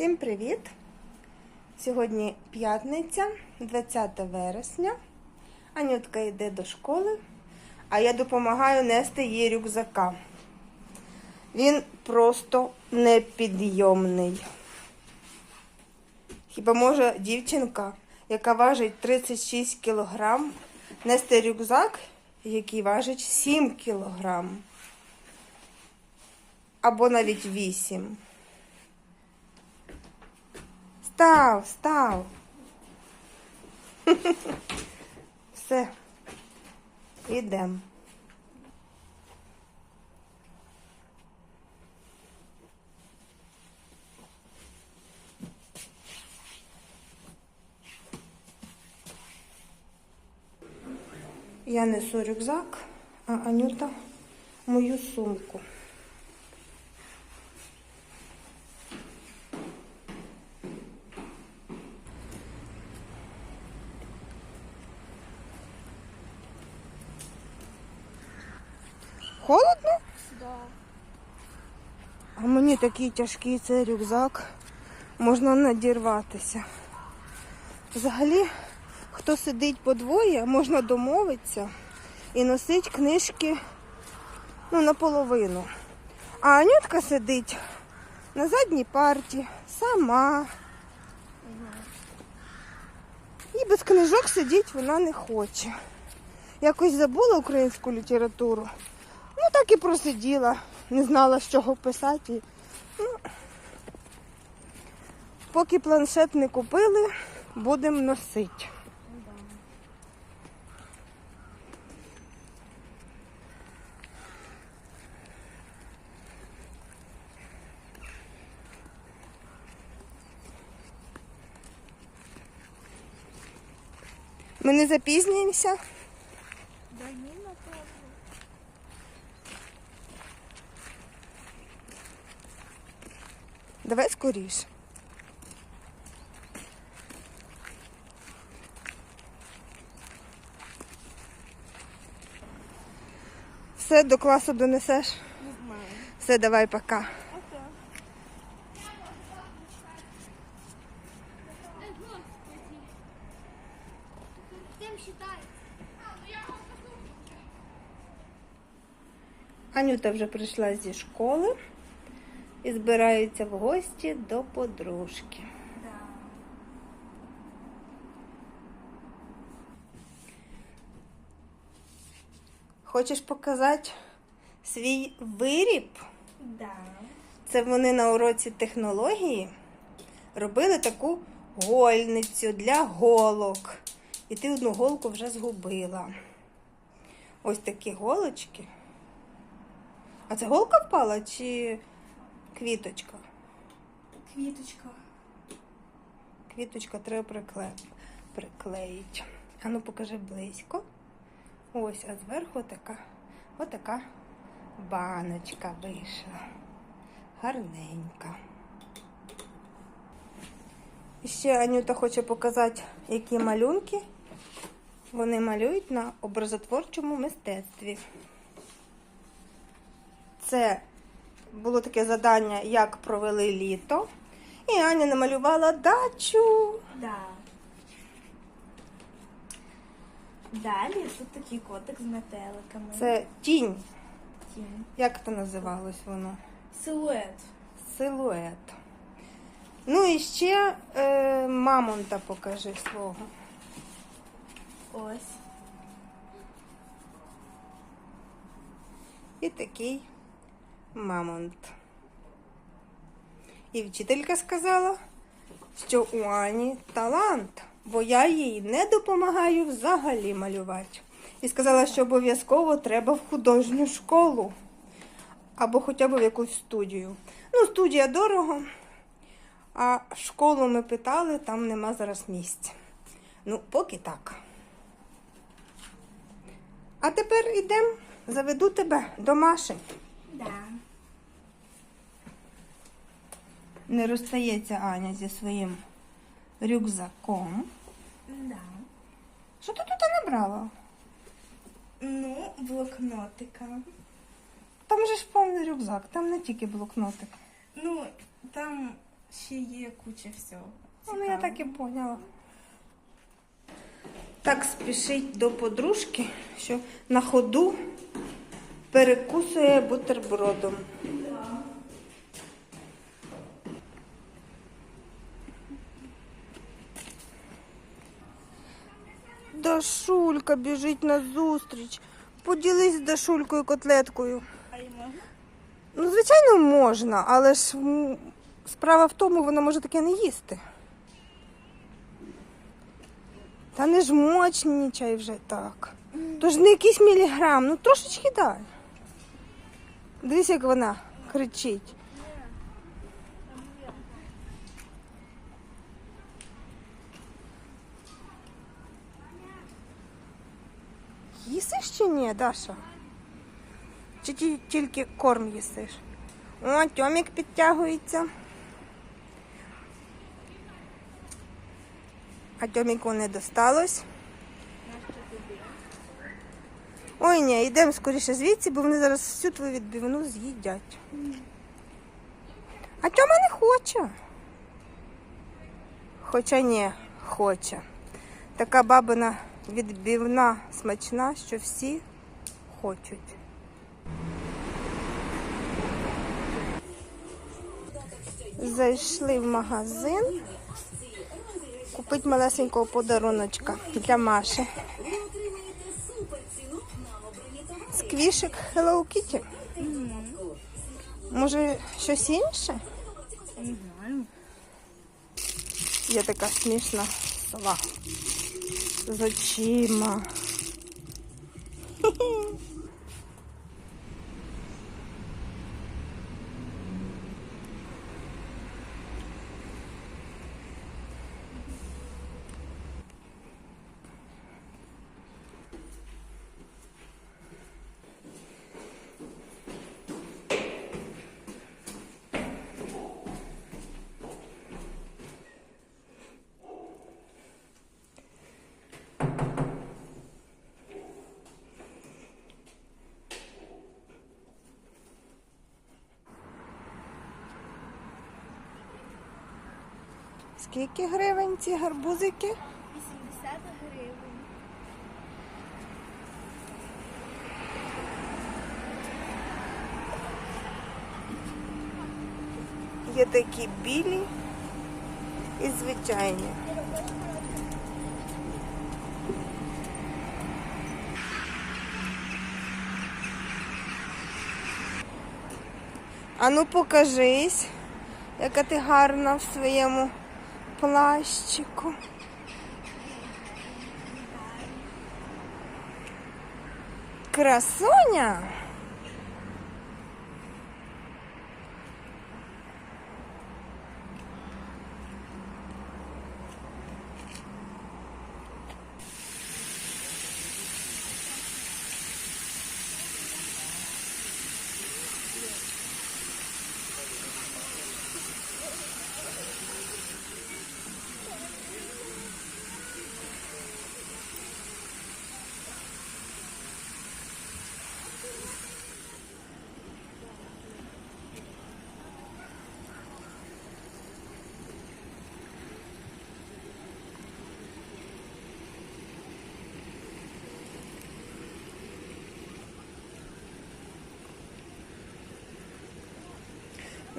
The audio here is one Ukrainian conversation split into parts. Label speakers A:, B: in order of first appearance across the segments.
A: Всім привіт! Сьогодні п'ятниця, 20 вересня. Анютка йде до школи, а я допомагаю нести їй рюкзака. Він просто непідйомний. Хіба може дівчинка, яка важить 36 кілограм, нести рюкзак, який важить 7 кілограм? Або навіть 8. Став, став. Все. Ідемо. Я несу рюкзак, а Анюта мою сумку. Холодно?
B: Да.
A: А мені такий тяжкий цей рюкзак. Можна надірватися. Взагалі, хто сидить по двоє, можна домовитися і носить книжки ну, наполовину. А Анютка сидить на задній парті, сама. І без книжок сидіти вона не хоче. Якось забула українську літературу. Ну так і просиділа, не знала, з чого писати. Ну, поки планшет не купили, будемо носити. Ми не запізнюємося.
B: Да ні, напевно.
A: Давай скоріше. Все, до класу донесеш?
B: Не знаю.
A: Все, давай, пока.
C: Кем?
A: Анюта вже прийшла зі школи і збирається в гості до подружки.
B: Да.
A: Хочеш показати свій виріб?
B: Да.
A: Це вони на уроці технології робили таку гольницю для голок. І ти одну голку вже згубила. Ось такі голочки. А це голка впала чи квіточка?
B: Квіточка.
A: Квіточка треба прикле... приклеїти. А ну покажи близько. Ось, а зверху така, отака баночка вийшла. Гарненька. І ще Анюта хоче показати, які малюнки вони малюють на образотворчому мистецтві. Це було таке завдання, як провели літо. І Аня намалювала дачу.
B: Да. Далі тут такий котик з метеликами.
A: Це тінь.
B: тінь.
A: Як це називалось воно?
B: Силует.
A: Силует. Ну і ще е, мамонта покажи свого.
B: Ось.
A: І такий мамонт. І вчителька сказала, що у Ані талант, бо я їй не допомагаю взагалі малювати. І сказала, що обов'язково треба в художню школу або хоча б в якусь студію. Ну, студія дорого, а школу ми питали, там нема зараз місць. Ну, поки так. А тепер ідемо, заведу тебе до Маші.
B: Да.
A: Не розстається Аня зі своїм рюкзаком.
B: Да.
A: Що ти тут набрала?
B: Ну, блокнотика.
A: Там же ж повний рюкзак, там не тільки блокнотик.
B: Ну, там ще є куча всього.
A: Ну, я так і поняла. Так спішить до подружки, що на ходу перекусує бутербродом. Дашулька біжить на зустріч. Поділись з Дашулькою котлеткою.
B: А й можна?
A: Ну, звичайно, можна, але ж справа в тому, вона може таке не їсти. Та не ж мочнічай вже так. То ж не якийсь міліграм, ну трошечки дай. Дивись, як вона кричить. Їсиш чи ні, Даша? Чи ті- тільки корм їсиш? О, Тьомік підтягується. А Тьоміку не досталось. Ой, ні, йдемо скоріше звідси, бо вони зараз всю твою відбивну з'їдять. А Тьома не хоче. Хоча ні, хоче. Така бабина відбивна смачна, що всі хочуть. Зайшли в магазин купити малесенького подаруночка для Маші. Сквішик Hello Kitty. Може, щось інше?
B: Не знаю.
A: Є така смішна сова з очима. Скільки гривень ці гарбузики?
C: 80 гривень.
A: Є такі білі і звичайні. Ану покажись, яка ти гарна в своєму плащику. Красуня.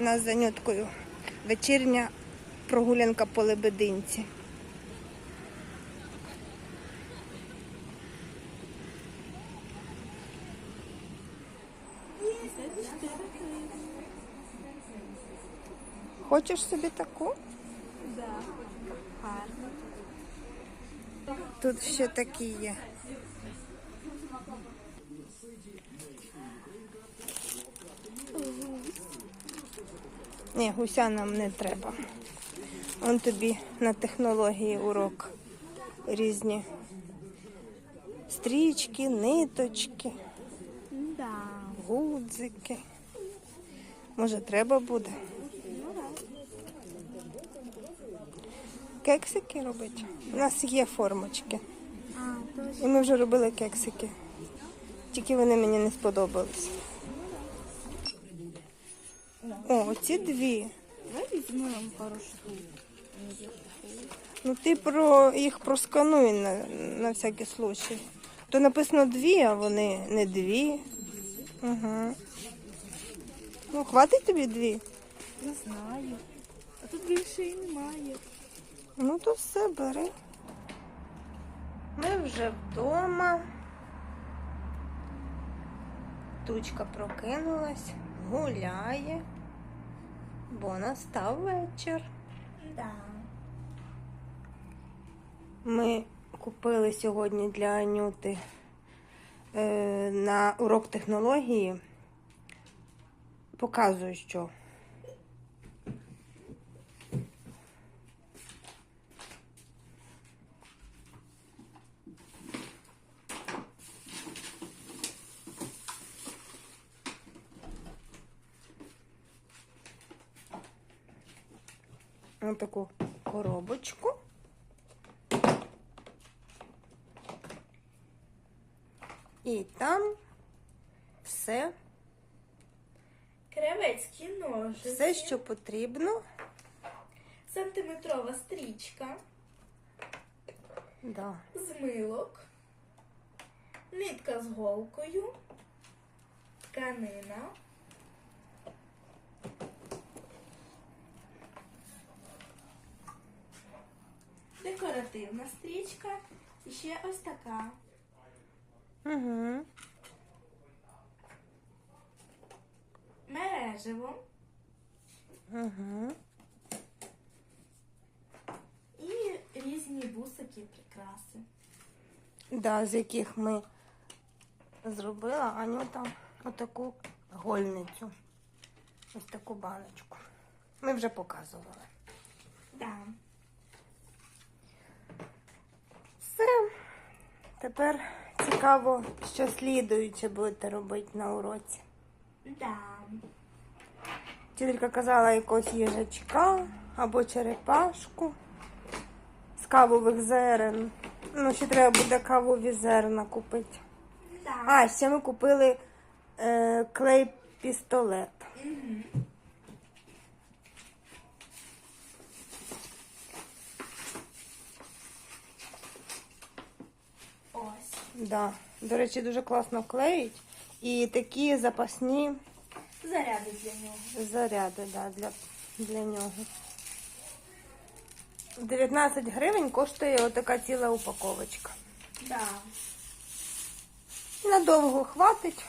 A: Нас нюткою вечірня прогулянка по лебединці. Хочеш собі таку?
B: Гарно.
A: Тут ще такі є. Ні, гуся нам не треба. Он тобі на технології урок різні стрічки, ниточки,
B: Да.
A: гудзики. Може, треба буде. Кексики робити. У нас є формочки. І ми вже робили кексики. Тільки вони мені не сподобались. О, ці дві
B: Давай візьмемо пару штук.
A: Ну ти про їх проскануй на, на всякий случай. То написано дві, а вони не дві. Угу. Ну, хватить тобі дві?
B: Не знаю. А тут більше і немає.
A: Ну то все бери. Ми вже вдома. Тучка прокинулась, гуляє, бо настав вечір.
B: Да.
A: Ми купили сьогодні для Анюти е, на урок технології. Показую, що. Таку коробочку. І там все,
B: Кривецькі ножиці.
A: все, що потрібно.
B: Сантиметрова стрічка.
A: Да.
B: Змилок. Нитка з голкою. Тканина. Декоративна стрічка. І ще ось така.
A: Угу.
B: Мережево.
A: Угу.
B: І різні бусики прикраси.
A: Да, з яких ми зробила Анюта отаку гольницю. Ось таку баночку. Ми вже показували.
B: Да.
A: Все. Тепер цікаво, що слідуюче будете робити на уроці.
B: Да.
A: Вчителька казала якогось їжачка або черепашку з кавових зерен. Ну, ще треба буде кавові зерна купити.
B: Да.
A: А, ще ми купили е, клей пістолет.
B: Мгм. Ось.
A: Да. До речі, дуже класно клеїть. І такі запасні
B: Заряди для нього.
A: заряди да, для, для нього. 19 гривень коштує отака ціла упаковочка.
B: Да.
A: Надовго хватить,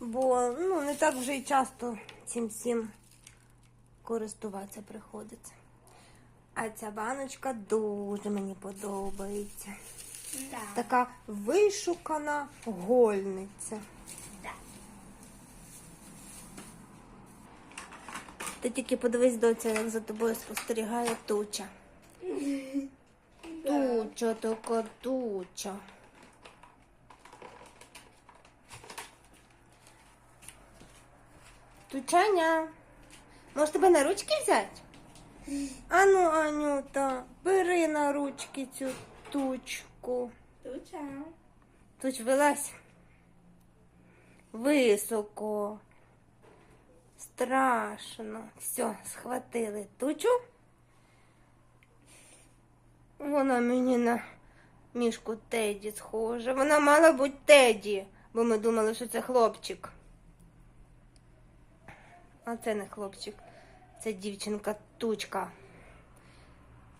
A: бо ну, не так вже й часто цим всім користуватися приходиться. А ця баночка дуже мені подобається.
B: Да.
A: Така вишукана гольниця.
B: Да.
A: Ти тільки подивись доця, як за тобою спостерігає туча. Туча така туча. Тучаня, може тебе на ручки взяти? Ану, Анюта, бери на ручки цю тучку.
B: Туча.
A: Туч вилазь. Високо. Страшно. Все, схватили тучу. Вона мені на мішку Теді схожа. Вона мала бути Теді, бо ми думали, що це хлопчик. А це не хлопчик, це дівчинка тучка.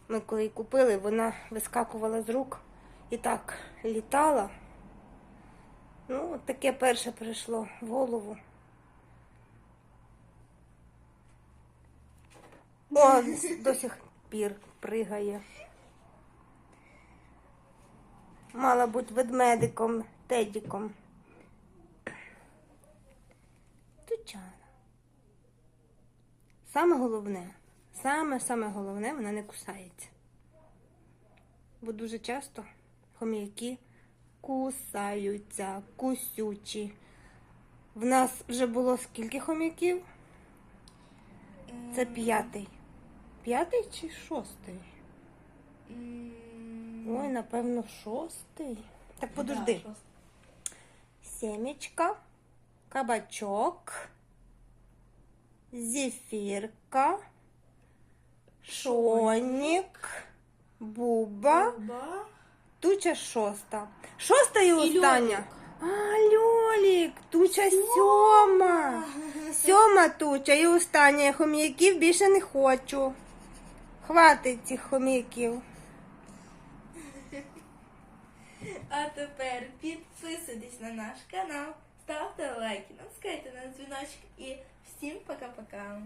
A: Ми коли її купили, вона вискакувала з рук і так літала. Ну, от таке перше прийшло в голову. О, до сих пір пригає. Мала бути ведмедиком, тедіком. Тучана. Саме головне, саме саме головне, вона не кусається. Бо дуже часто хом'яки кусаються, кусючі. В нас вже було скільки хом'яків? Це п'ятий. П'ятий чи шостий? Ой, напевно, шостий. Так подожди. Семечка, кабачок, зефірка, слонік, буба,
B: Ба.
A: Туча шоста. Шоста і остання. А, льолік, туча сьома. Сьома туча і остання. Хом'яків більше не хочу. Хватить цих хом'яків.
B: А тепер підписуйтесь на наш канал, ставте лайки, натискайте на дзвіночок і всім пока-пока.